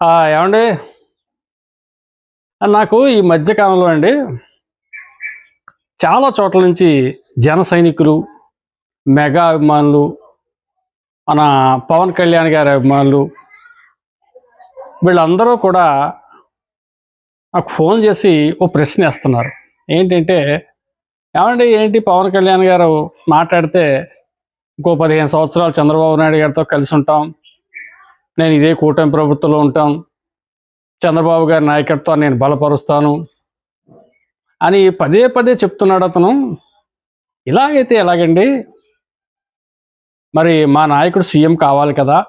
ఏమండి? నాకు ఈ మధ్యకాలంలో అండి చాలా చోట్ల నుంచి జన సైనికులు మెగా అభిమానులు మన పవన్ కళ్యాణ్ గారి అభిమానులు వీళ్ళందరూ కూడా నాకు ఫోన్ చేసి ఓ ప్రశ్న వేస్తున్నారు. ఏంటంటే ఏమండి ఏంటి పవన్ కళ్యాణ్ గారు మాట్లాడితే ఇంకో పదిహేను సంవత్సరాలు చంద్రబాబు నాయుడు గారితో కలిసి ఉంటాం నేను ఇదే కూటమి ప్రభుత్వంలో ఉంటాం. చంద్రబాబు గారి నాయకత్వాన్ని నేను బలపరుస్తాను అని పదే పదే చెప్తున్నాడు అతను. ఇలాగైతే ఎలాగండి? మరి మా నాయకుడు సీఎం కావాలి కదా.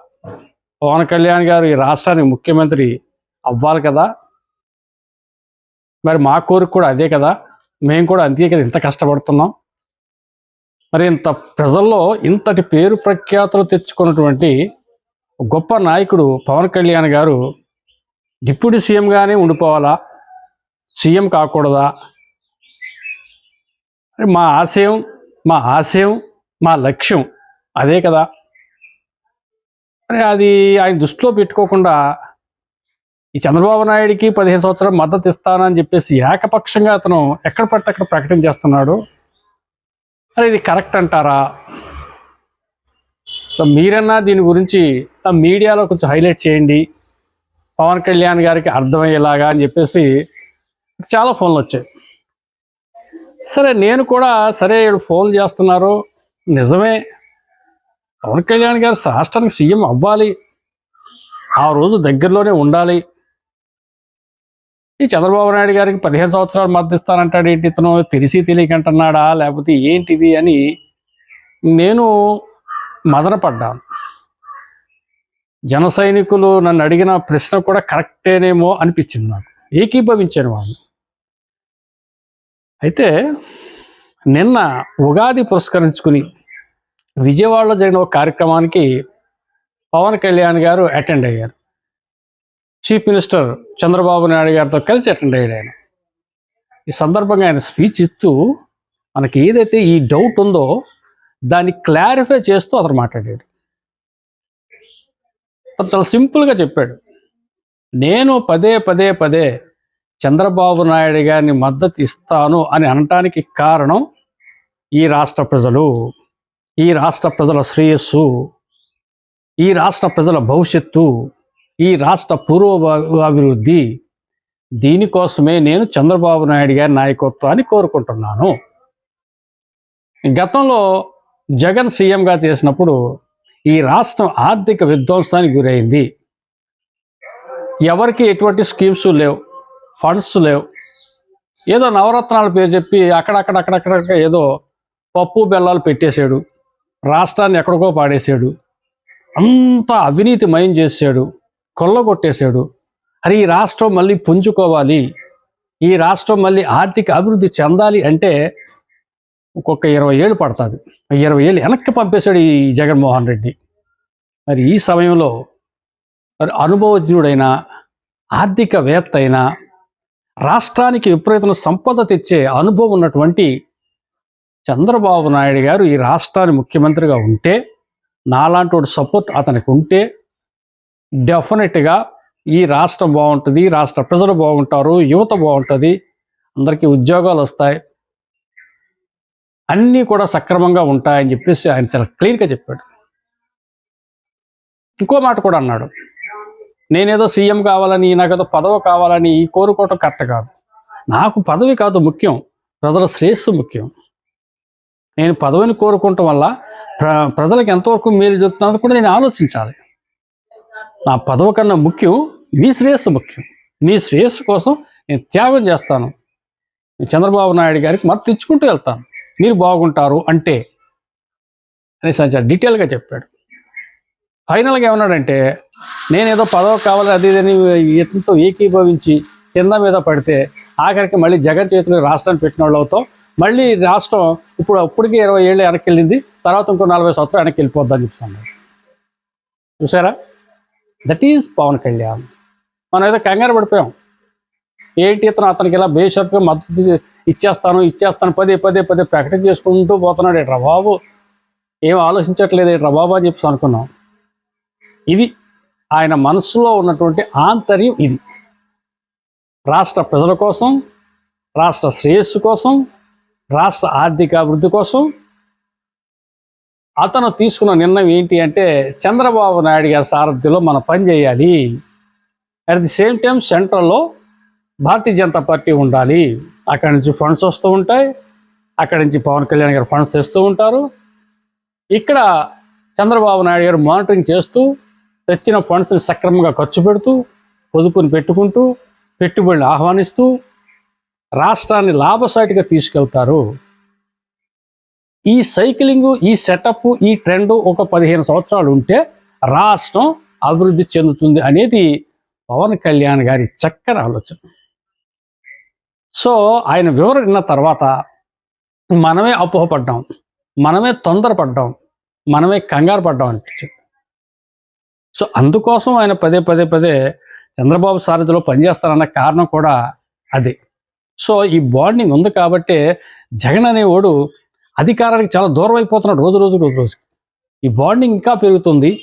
పవన్ కళ్యాణ్ గారు ఈ రాష్ట్రానికి ముఖ్యమంత్రి అవ్వాలి కదా. మరి మా కోరిక కూడా అదే కదా. మేము కూడా అంతే కదా ఇంత కష్టపడుతున్నాం. మరి ఇంత ప్రజల్లో ఇంతటి పేరు ప్రఖ్యాతులు తెచ్చుకున్నటువంటి గొప్ప నాయకుడు పవన్ కళ్యాణ్ గారు డిప్యూటీ సీఎంగానే ఉండిపోవాలా? సీఎం కాకూడదా? మా ఆశయం మా ఆశయం మా లక్ష్యం అదే కదా. అది ఆయన దృష్టిలో పెట్టుకోకుండా ఈ చంద్రబాబు నాయుడికి పదిహేను సంవత్సరాలు మద్దతు ఇస్తానని చెప్పేసి ఏకపక్షంగా అతను ఎక్కడ పడితే అక్కడ ప్రకటన చేస్తున్నాడు. మరి ఇది కరెక్ట్ అంటారా? సో మీరన్నా దీని గురించి ఆ మీడియాలో కొంచెం హైలైట్ చేయండి. పవన్ కళ్యాణ్ గారికి అర్థమయ్యేలాగా అని చెప్పేసి చాలా ఫోన్లు వచ్చాయి. సరే నేను కూడా సరే వీళ్ళు ఫోన్ చేస్తున్నారు. నిజమే పవన్ కళ్యాణ్ గారు రాష్ట్రానికి సీఎం అవ్వాలి. ఆ రోజు దగ్గరలోనే ఉండాలి. ఈ చంద్రబాబు నాయుడు గారికి పదిహేను సంవత్సరాలు మద్దతిస్తానంటాడు ఏంటి ఇతను? తెలిసి తెలియక అంటున్నాడా? లేకపోతే ఏంటిది అని నేను మదనపడ్డాను. జన సైనికులు నన్ను అడిగిన ప్రశ్న కూడా కరెక్టేనేమో అనిపించింది నాకు. ఏకీభవించాను వాళ్ళు. అయితే నిన్న ఉగాది పురస్కరించుకుని విజయవాడలో జరిగిన ఒక కార్యక్రమానికి పవన్ కళ్యాణ్ గారు అటెండ్ అయ్యారు. చీఫ్ మినిస్టర్ చంద్రబాబు నాయుడు గారితో కలిసి అటెండ్ అయ్యాడు ఆయన. ఈ సందర్భంగా ఆయన స్పీచ్ ఇస్తూ మనకి ఏదైతే ఈ డౌట్ ఉందో దాన్ని క్లారిఫై చేస్తూ అతను మాట్లాడాడు. అతను చాలా సింపుల్గా చెప్పాడు. నేను పదే పదే పదే చంద్రబాబు నాయుడు గారిని మద్దతు ఇస్తాను అని అనటానికి కారణం ఈ రాష్ట్ర ప్రజలు ఈ రాష్ట్ర ప్రజల శ్రేయస్సు ఈ రాష్ట్ర ప్రజల భవిష్యత్తు ఈ రాష్ట్ర పూర్వ అభివృద్ధి దీనికోసమే నేను చంద్రబాబు నాయుడు గారి నాయకత్వాన్ని కోరుకుంటున్నాను. గతంలో జగన్ సీఎంగా చేసినప్పుడు ఈ రాష్ట్రం ఆర్థిక విధ్వంసానికి గురైంది. ఎవరికి ఎటువంటి స్కీమ్స్ లేవు ఫండ్స్ లేవు. ఏదో నవరత్నాల పేరు చెప్పి అక్కడక్కడ అక్కడక్కడ ఏదో పప్పు బెల్లాలు పెట్టేశాడు రాష్ట్రాన్ని ఎక్కడికో పాడేశాడు అంతా అవినీతి మయం చేశాడు కొల్లగొట్టేశాడు. అది ఈ రాష్ట్రం మళ్ళీ పుంజుకోవాలి ఈ రాష్ట్రం మళ్ళీ ఆర్థిక అభివృద్ధి చెందాలి అంటే ఒక్కొక్క ఇరవై ఏళ్ళు పడుతుంది. ఇరవై ఏళ్ళు వెనక్కి పంపేశాడు ఈ జగన్మోహన్ రెడ్డి. మరి ఈ సమయంలో మరి అనుభవజ్ఞుడైన ఆర్థికవేత్త అయిన రాష్ట్రానికి విపరీతమైన సంపద తెచ్చే అనుభవం ఉన్నటువంటి చంద్రబాబు నాయుడు గారు ఈ రాష్ట్రాన్ని ముఖ్యమంత్రిగా ఉంటే నాలాంటి సపోర్ట్ అతనికి ఉంటే డెఫినెట్గా ఈ రాష్ట్రం బాగుంటుంది ఈ రాష్ట్ర ప్రజలు బాగుంటారు యువత బాగుంటుంది అందరికీ ఉద్యోగాలు వస్తాయి అన్నీ కూడా సక్రమంగా ఉంటాయని చెప్పేసి ఆయన చాలా క్లియర్గా చెప్పాడు. ఇంకో మాట కూడా అన్నాడు. నేనేదో సీఎం కావాలని నాకేదో పదవి కావాలని ఈ కోరుకోవటం కరెక్ట్ కాదు. నాకు పదవి కాదు ముఖ్యం. ప్రజల శ్రేయస్సు ముఖ్యం. నేను పదవిని కోరుకోవటం వల్ల ప్ర ప్రజలకు ఎంతవరకు మేలు జరుగుతున్నది కూడా నేను ఆలోచించాలి. నా పదవి కన్నా ముఖ్యం మీ శ్రేయస్సు ముఖ్యం. మీ శ్రేయస్సు కోసం నేను త్యాగం చేస్తాను. చంద్రబాబు నాయుడు గారికి మద్దతు ఇచ్చుకుంటూ వెళ్తాను. మీరు బాగుంటారు అంటే అనేసి అని డీటెయిల్గా చెప్పాడు. ఫైనల్గా ఏమన్నాడంటే నేనేదో పదవి కావాలి అది ఇదని ఇతనితో ఏకీభవించి కింద మీద పడితే ఆఖరికి మళ్ళీ జగన్ చేతులు రాష్ట్రాన్ని పెట్టిన వాళ్ళు అవుతాం మళ్ళీ రాష్ట్రం ఇప్పుడు అప్పటికే ఇరవై ఏళ్ళు వెనక్కి వెళ్ళింది తర్వాత ఇంకో నలభై సంవత్సరాలు వెనక్కి వెళ్ళిపోద్దని చెప్తున్నాడు చూసారా? That is Pawan Kalyan. మనం ఏదో కంగారు పడిపోయాం. ఏంటి ఇతను? అతనికి ఇలా బేషరతుగా మద్దతు ఇచ్చేస్తాను ఇచ్చేస్తాను పదే పదే పదే ప్రకటన చేసుకుంటూ పోతున్నాడు ఏట్రా బాబు? ఏం ఆలోచించట్లేదు ఏట్రా బాబు అని చెప్పి అనుకున్నాం. ఇది ఆయన మనసులో ఉన్నటువంటి ఆంతర్యం ఇది. రాష్ట్ర ప్రజల కోసం రాష్ట్ర శ్రేయస్సు కోసం రాష్ట్ర ఆర్థిక అభివృద్ధి కోసం అతను తీసుకున్న నిర్ణయం ఏంటి అంటే చంద్రబాబు నాయుడు గారి సారథ్యంలో మనం పని చేయాలి. అట్ ది సేమ్ టైం సెంట్రల్లో భారతీయ జనతా పార్టీ ఉండాలి. అక్కడి నుంచి ఫండ్స్ వస్తూ ఉంటాయి. అక్కడి నుంచి పవన్ కళ్యాణ్ గారు ఫండ్స్ తెస్తూ ఉంటారు. ఇక్కడ చంద్రబాబు నాయుడు గారు మానిటరింగ్ చేస్తూ తెచ్చిన ఫండ్స్ని సక్రమంగా ఖర్చు పెడుతూ పొదుపుని పెట్టుకుంటూ పెట్టుబడిని ఆహ్వానిస్తూ రాష్ట్రాన్ని లాభసాటిగా తీసుకెళ్తారు. ఈ సైక్లింగ్ ఈ సెటప్ ఈ ట్రెండ్ ఒక పదిహేను సంవత్సరాలు ఉంటే రాష్ట్రం అభివృద్ధి చెందుతుంది అనేది పవన్ కళ్యాణ్ గారి చక్కని ఆలోచన. సో ఆయన వివరణ తర్వాత మనమే అపోహపడ్డాం. మనమే తొందరపడ్డాం. మనమే కంగారు పడ్డాం అనిపించింది. సో అందుకోసం ఆయన పదే పదే పదే చంద్రబాబు సారథిలో పనిచేస్తారన్న కారణం కూడా అదే. సో ఈ బాండింగ్ ఉంది కాబట్టి జగన్ అనేవాడు అధికారానికి చాలా దూరం అయిపోతున్నాడు రోజు రోజు రోజు రోజు. ఈ బాండింగ్ ఇంకా పెరుగుతుంది.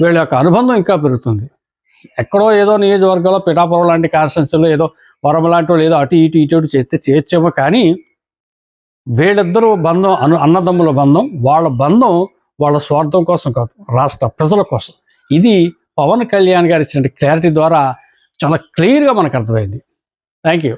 వీళ్ళ యొక్క అనుబంధం ఇంకా పెరుగుతుంది. ఎక్కడో ఏదో నియోజకవర్గంలో పిఠాపురం లాంటి కాన్స్టిట్యున్సీలో ఏదో వరం లాంటి వాళ్ళు ఏదో అటు ఇటు ఇటు చేస్తే చేయొచ్చేమో కానీ వీళ్ళిద్దరూ బంధం అను అన్నదమ్ముల బంధం వాళ్ళ బంధం వాళ్ళ స్వార్థం కోసం కాదు రాష్ట్ర ప్రజల కోసం. ఇది పవన్ కళ్యాణ్ గారు ఇచ్చిన క్లారిటీ ద్వారా చాలా క్లియర్గా మనకు అర్థమైంది. Thank you